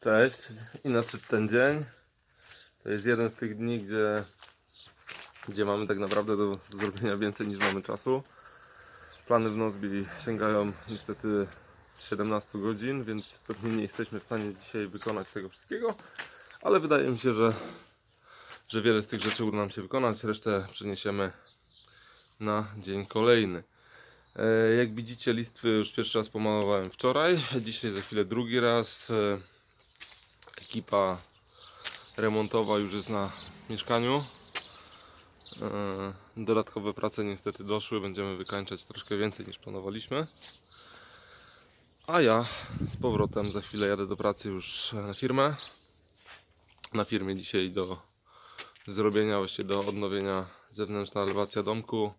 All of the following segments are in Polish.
Cześć i nadszedł ten dzień. To jest jeden z tych dni, gdzie, gdzie mamy tak naprawdę do, zrobienia więcej niż mamy czasu. Plany w Nozbi sięgają niestety 17 godzin, więc pewnie nie jesteśmy w stanie dzisiaj wykonać tego wszystkiego, ale wydaje mi się, że, że wiele z tych rzeczy uda nam się wykonać, resztę przeniesiemy na dzień kolejny. E, Jak widzicie, listwy już pierwszy raz pomalowałem wczoraj, dzisiaj za chwilę drugi raz. E, Ekipa remontowa już jest na mieszkaniu. E, Dodatkowe prace niestety doszły, będziemy wykańczać troszkę więcej niż planowaliśmy. A ja z powrotem za chwilę jadę do pracy już na firmę. Na firmie dzisiaj do zrobienia, właściwie do odnowienia zewnętrzna elewacja domku.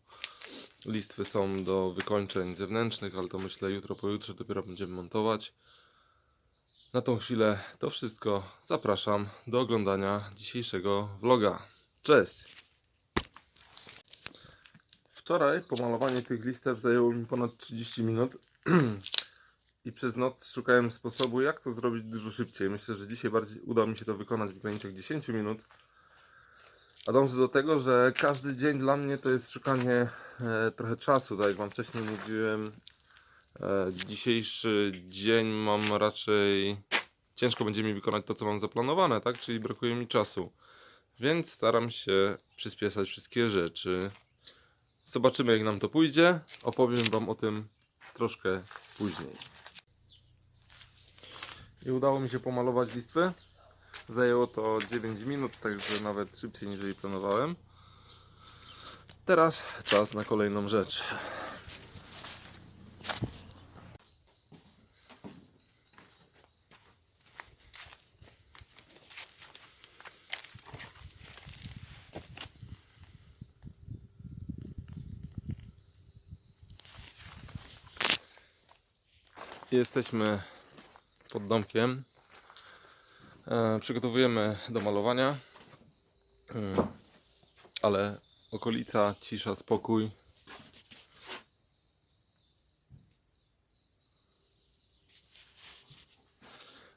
Listwy są do wykończeń zewnętrznych, ale to myślę jutro, pojutrze dopiero będziemy montować. Na tą chwilę to wszystko. Zapraszam do oglądania dzisiejszego vloga. Cześć! Wczoraj pomalowanie tych listew zajęło mi ponad 30 minut i przez noc szukałem sposobu, jak to zrobić dużo szybciej. Myślę, że dzisiaj bardziej uda mi się to wykonać w granicach 10 minut. A dążę do tego, że każdy dzień dla mnie to jest szukanie e, trochę czasu. Tak jak Wam wcześniej mówiłem, dzisiejszy dzień mam raczej. Ciężko będzie mi wykonać to, co mam zaplanowane, tak? Czyli brakuje mi czasu. Więc staram się przyspieszać wszystkie rzeczy. Zobaczymy, jak nam to pójdzie. Opowiem Wam o tym troszkę później. I udało mi się pomalować listwy. Zajęło to 9 minut, także nawet szybciej niż planowałem. Teraz czas na kolejną rzecz. Jesteśmy pod domkiem. E, przygotowujemy do malowania. Mm, Ale okolica, cisza, spokój.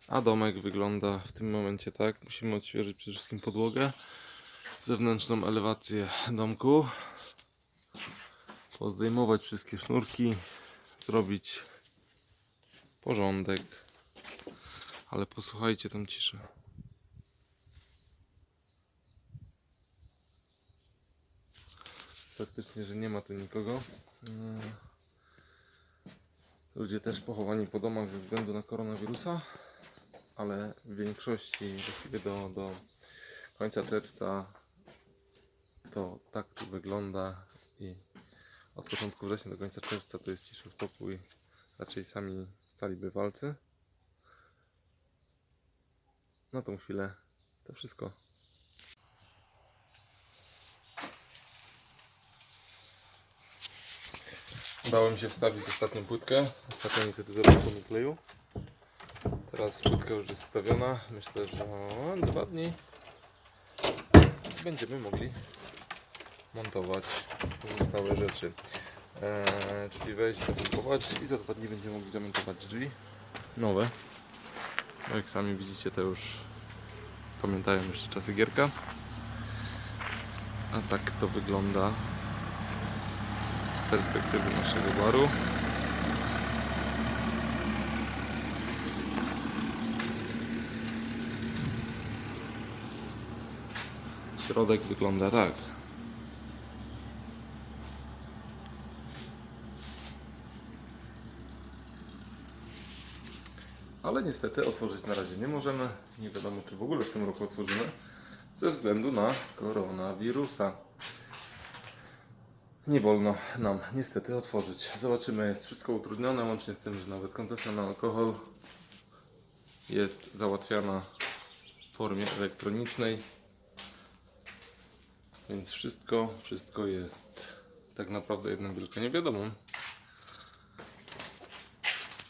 A domek wygląda w tym momencie tak. Musimy odświeżyć przede wszystkim podłogę, zewnętrzną elewację domku, pozdejmować wszystkie sznurki, zrobić porządek. Ale posłuchajcie tą ciszę. Praktycznie, że nie ma tu nikogo. Mm. Ludzie też pochowani po domach ze względu na koronawirusa, ale w większości do, do końca czerwca to tak tu wygląda i od początku września do końca czerwca to jest cisza, spokój. Raczej sami stali bywalcy. Na tą chwilę to wszystko. Udało mi się wstawić ostatnią płytkę. Ostatnio niestety zabrakło mi kleju. Teraz płytka już jest wstawiona. Myślę, że dwa dni będziemy mogli montować pozostałe rzeczy. Eee, czyli wejść, zamontować i za dwa dni będziemy mogli zamontować drzwi nowe. No jak sami widzicie, to już pamiętają jeszcze czasy gierka. A tak to wygląda z perspektywy naszego baru. Środek wygląda tak. Ale niestety otworzyć na razie nie możemy. Nie wiadomo, czy w ogóle w tym roku otworzymy. Ze względu na koronawirusa. Nie wolno nam niestety otworzyć. Zobaczymy, jest wszystko utrudnione, łącznie z tym, że nawet koncesja na alkohol jest załatwiana w formie elektronicznej. Więc wszystko, wszystko jest tak naprawdę jedną wielką niewiadomą.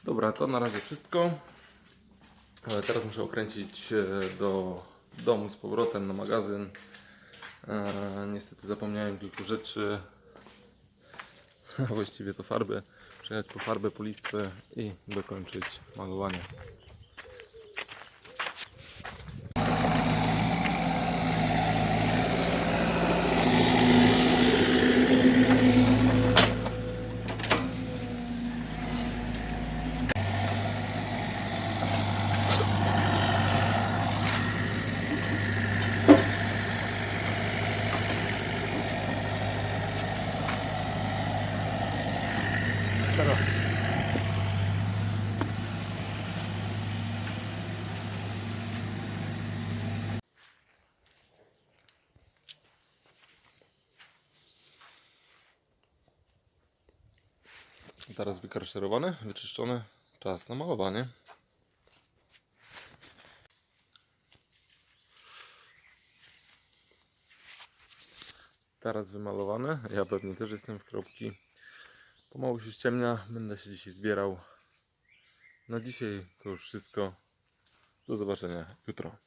Dobra, to na razie wszystko. Teraz muszę okręcić do domu z powrotem na magazyn. E, niestety zapomniałem kilku rzeczy. Właściwie to farby. Przejechać po farbę, po listwę i dokończyć malowanie. Teraz wykarszerowany, wyczyszczony. Czas na malowanie. Teraz wymalowane. Ja pewnie też jestem w kropki. Pomału się ściemnia. Będę się dzisiaj zbierał. Na dzisiaj to już wszystko. Do zobaczenia jutro.